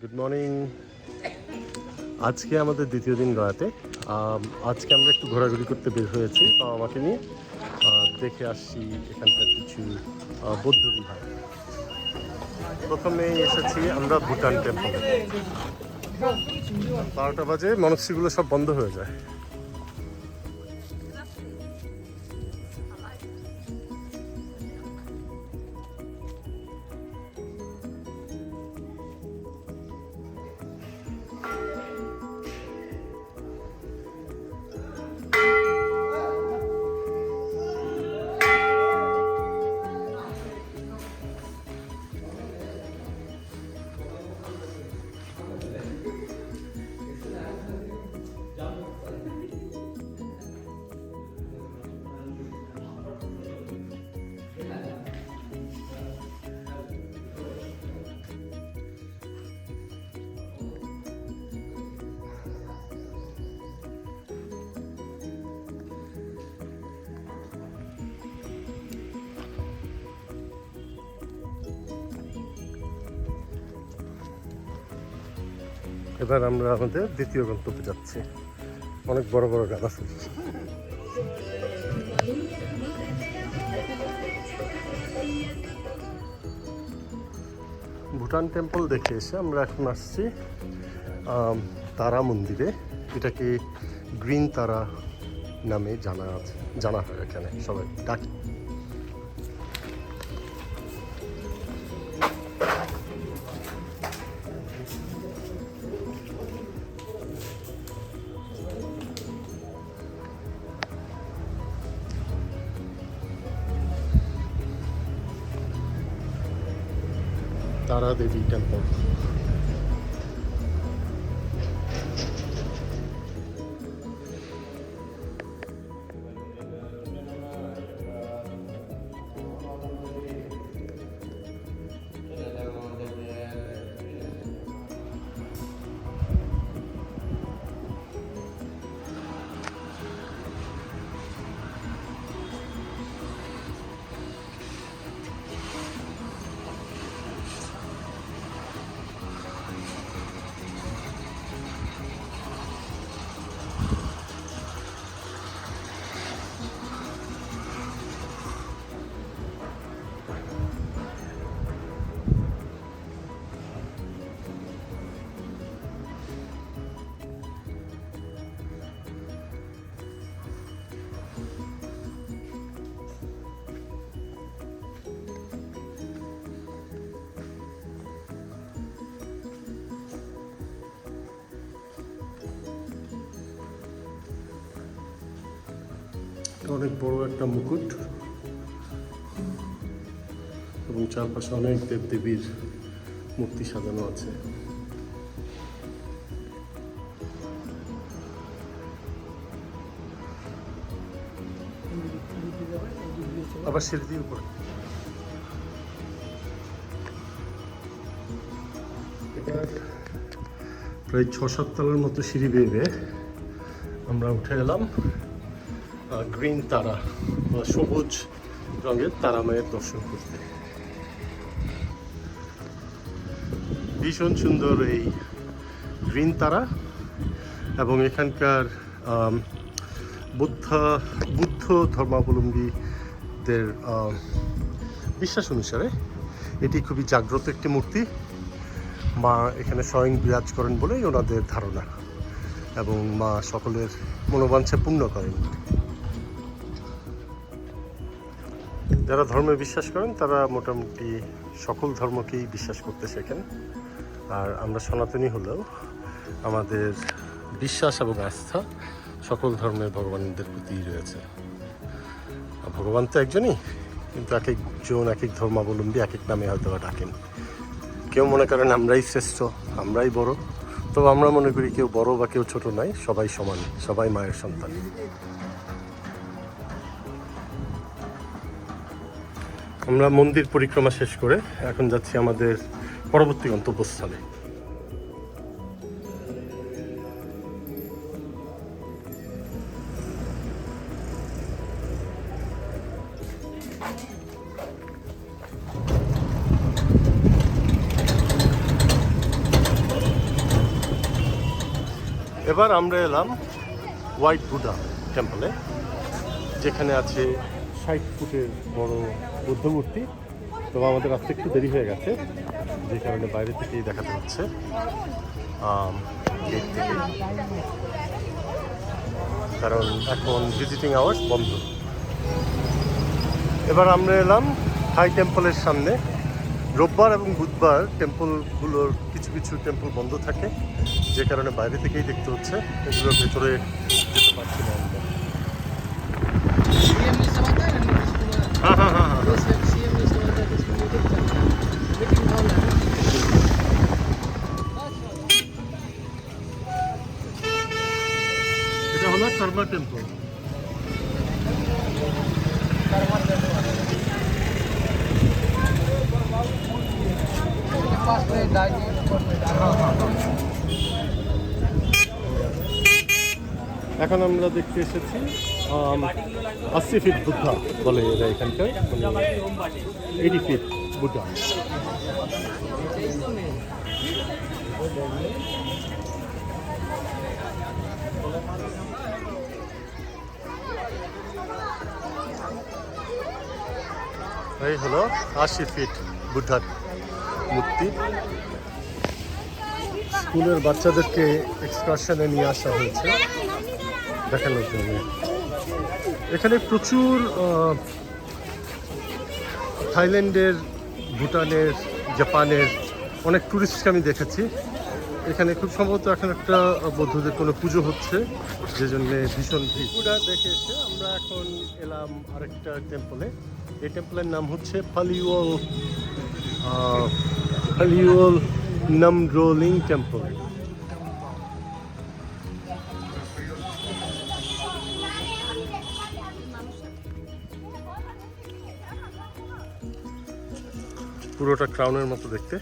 Good morning আজকে আমাদের দ্বিতীয় দিন গয়াতে আজকে আমরা একটু ঘোরাঘুরি করতে বের হয়েছি বাবা মাকে নিয়ে দেখে আসছি এখানকার কিছু বৌদ্ধ বিহার। প্রথমে এসেছি আমরা ভুটান টেম্পলে বারোটা বাজে মনস্রীগুলো সব বন্ধ হয়ে যায়। এবার আমরা আমাদের দ্বিতীয় গন্তব্যে যাচ্ছি। অনেক বড় বড় গাছ আছে। ভুটান টেম্পল দেখে এসে আমরা এখন আসছি তারা মন্দিরে। এটাকে গ্রিন তারা নামে জানা আছে, জানা হয় এখানে, সবাই ডাকি। তারা দেবী টেম্পল অনেক বড় একটা মুকুট এবং চারপাশে অনেক দেবদেবীর মূর্তি সাজানো আছে। আবার সিঁড়ি দিয়ে উপরে। প্রায় ছ সাত তলার মতো সিঁড়ি বেয়ে বেয়ে আমরা উঠে এলাম। গ্রিন তারা, বা সবুজ রঙের তারা মায়ের দর্শন করতে। ভীষণ সুন্দর এই গ্রিন তারা এবং এখানকার বুদ্ধ বুদ্ধ ধর্মাবলম্বীদের বিশ্বাস অনুসারে এটি খুবই জাগ্রত একটি মূর্তি। মা এখানে স্বয়ং বিরাজ করেন বলেই ওনাদের ধারণা এবং মা সকলের মনোবাঞ্ছা পূর্ণ করেন। যারা ধর্মে বিশ্বাস করেন, তারা মোটামুটি সকল ধর্মকেই বিশ্বাস করতে শেখেন। আর আমরা সনাতনী হলেও আমাদের বিশ্বাস এবং আস্থা সকল ধর্মের ভগবানদের প্রতি রয়েছে। ভগবান তো একজনই, কিন্তু এক একজন, এক এক ধর্মাবলম্বী, এক এক নামে হয়তো ডাকেন। কেউ মনে করেন আমরাই শ্রেষ্ঠ, আমরাই বড়, তবে আমরা মনে করি কেউ বড় বা কেউ ছোট নাই সবাই সমান, সবাই মায়ের সন্তান। আমরা মন্দির পরিক্রমা শেষ করে এখন যাচ্ছি আমাদের পরবর্তী গন্তব্যস্থলে। এবার আমরা এলাম হোয়াইট বুডা টেম্পলে যেখানে আছে ষাট ফুটের বড় বুদ্ধমূর্তি তো আমাদের আসতে একটু দেরি হয়ে গেছে যে কারণে বাইরে থেকেই দেখাতে হচ্ছে। কারণ এখন ভিজিটিং আওয়ার্স বন্ধ। এবার আমরা এলাম থাই টেম্পলের সামনে। রোববার এবং বুধবার টেম্পলগুলোর কিছু কিছু টেম্পল বন্ধ থাকে যে কারণে বাইরে থেকেই দেখতে হচ্ছে। এগুলোর ভেতরে যেতে পারছি না আমরা। হ্যাঁ হ্যাঁ হ্যাঁ। এটা হলো সার্মা টেম্পল পাঁচ মিনিট দাঁড়িয়ে হ্যাঁ হ্যাঁ হ্যাঁ। এখন আমরা দেখতে এসেছি আশি ফিট বুদ্ধা বলে এরা এখানকার মানে এইটি ফিট বুদ্ধা। এই হলো আশি ফিট বুদ্ধার মূর্তি। স্কুলের বাচ্চাদেরকে এক্সকারশনে নিয়ে আসা হয়েছে। দেখানোর জন্য এখানে প্রচুর থাইল্যান্ডের, ভুটানের, জাপানের অনেক টুরিস্টকে আমি দেখেছি। এখানে খুব সম্ভবত এখন একটা বৌদ্ধদের কোনো পুজো হচ্ছে, যে জন্য ভীষণ ভিড়। দেখে এসে আমরা এখন এলাম আরেকটা টেম্পলে এই টেম্পলের নাম হচ্ছে ফালিওল ফালিওল নামড্রোলিং টেম্পল পুরোটা ক্রাউনের মতো দেখতে।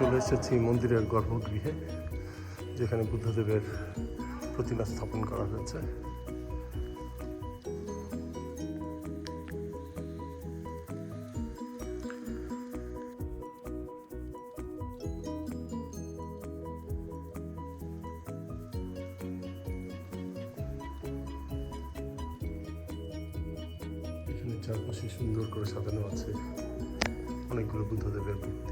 চলে এসেছি মন্দিরের গর্ভগৃহে, যেখানে বুদ্ধদেবের প্রতিমা স্থাপন করা হয়েছে। চারপাশে সুন্দর করে সাজানো আছে অনেকগুলো বুদ্ধদেবের মূর্তি।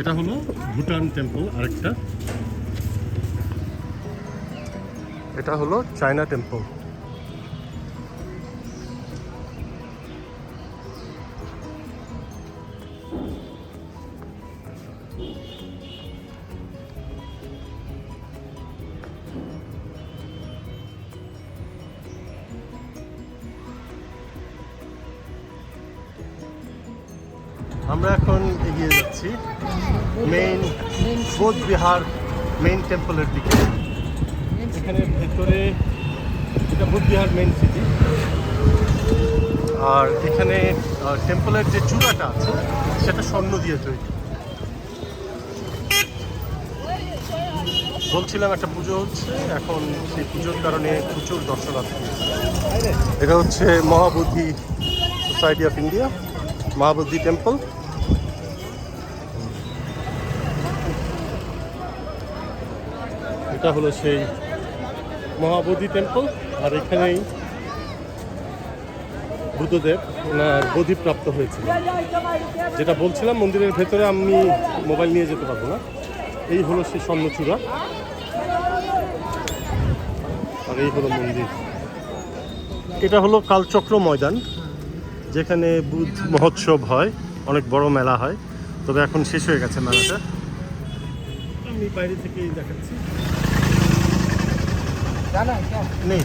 এটা হলো ভুটান টেম্পল আরেকটা। এটা হলো চায়না টেম্পল। আমরা এখন এগিয়ে যাচ্ছি মেইন বোধ বিহার মেইন টেম্পলের দিকে। এখানে ভেতরে এটা বুধ বিহার মেইন সিটি আর এখানে টেম্পলের যে চূড়াটা আছে, সেটা স্বর্ণ দিয়ে তৈরি। বলছিলাম একটা পুজো হচ্ছে, এখন সেই পুজোর কারণে প্রচুর দর্শনার্থী। এটা হচ্ছে Mahabodhi society of India Mahabodhi temple. এটা হলো সেই মহাবোধি টেম্পল আর এখানেই বুদ্ধদেব ওনার বোধি প্রাপ্ত হয়েছিল। যেটা বলছিলাম, মন্দিরের ভেতরে আমি মোবাইল নিয়ে যেতে পারব না। এই হলো সেই স্বর্ণচূড়া। আর এই হলো মন্দির। এটা হলো কালচক্র ময়দান, যেখানে বুধ মহোৎসব হয়, অনেক বড় মেলা হয়। তবে এখন শেষ হয়ে গেছে মেলাটা। আমি বাইরে থেকেই দেখাচ্ছি। নেই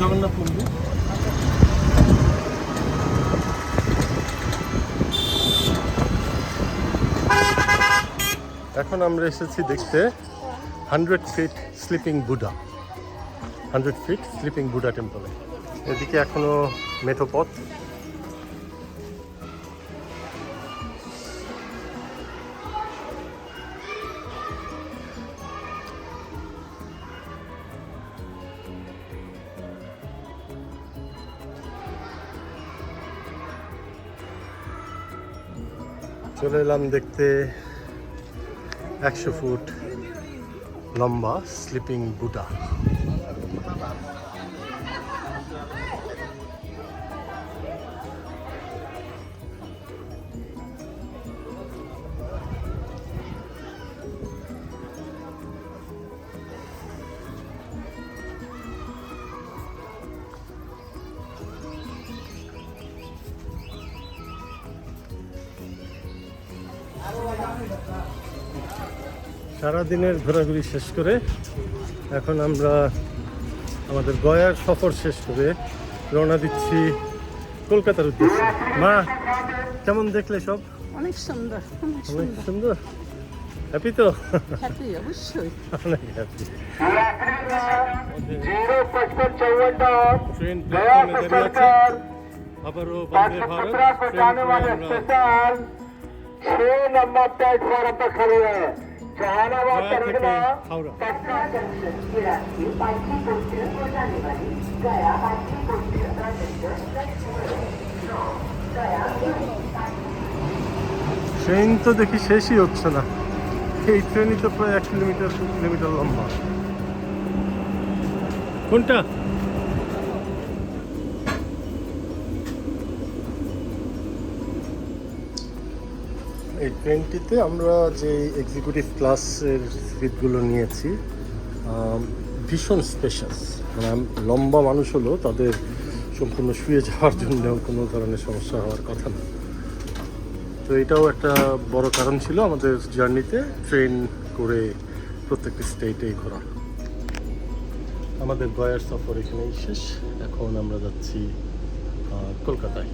জগন্নাথ এখন আমরা এসেছি দেখতে hundred feet sleeping Buddha hundred feet sleeping Buddha টেম্পলে এদিকে এখনও মেঠোপথ চলে এলাম দেখতে একশো ফুট লম্বা স্লিপিং বুটা সারাদিনের ঘোরাঘুরি শেষ করে এখন আমরা আমাদের গয়ার সফর শেষ করে রওনা দিচ্ছি কলকাতার উদ্দেশ্যে মা কেমন দেখলে সব অনেক সুন্দর অনেক অনেক সুন্দর সুন্দর হ্যাপি তো হ্যাপি অবশ্যই অনেক হ্যাপি जीरो पचपन चौवन ট্রেন गया প্ল্যাটফর্মে से দাঁড়িয়ে আছে चलकर আবারও বন্দে ভারত पचपत्रा को ট্রেন जाने করে वाले আমরা स्टेशन छह नंबर प्लेटफॉर्म पर खड़े हैं train তো দেখি শেষই হচ্ছে না। এই ট্রেনই তো প্রায় এক কিলোমিটার কিলোমিটার লম্বা। কোনটা? এই ট্রেনটিতে আমরা যে এক্সিকিউটিভ ক্লাসের সিটগুলো নিয়েছি ভীষণ স্পেশাস মানে লম্বা মানুষ হলো, তাদের সম্পূর্ণ শুয়ে যাওয়ার জন্য কোনো ধরনের সমস্যা হওয়ার কথা না। তো এটাও একটা বড় কারণ ছিল আমাদের জার্নিতে, ট্রেন করে প্রত্যেকটি স্টেটেই ঘোরা। আমাদের গয়ার সফর এখানেই শেষ। এখন আমরা যাচ্ছি কলকাতায়।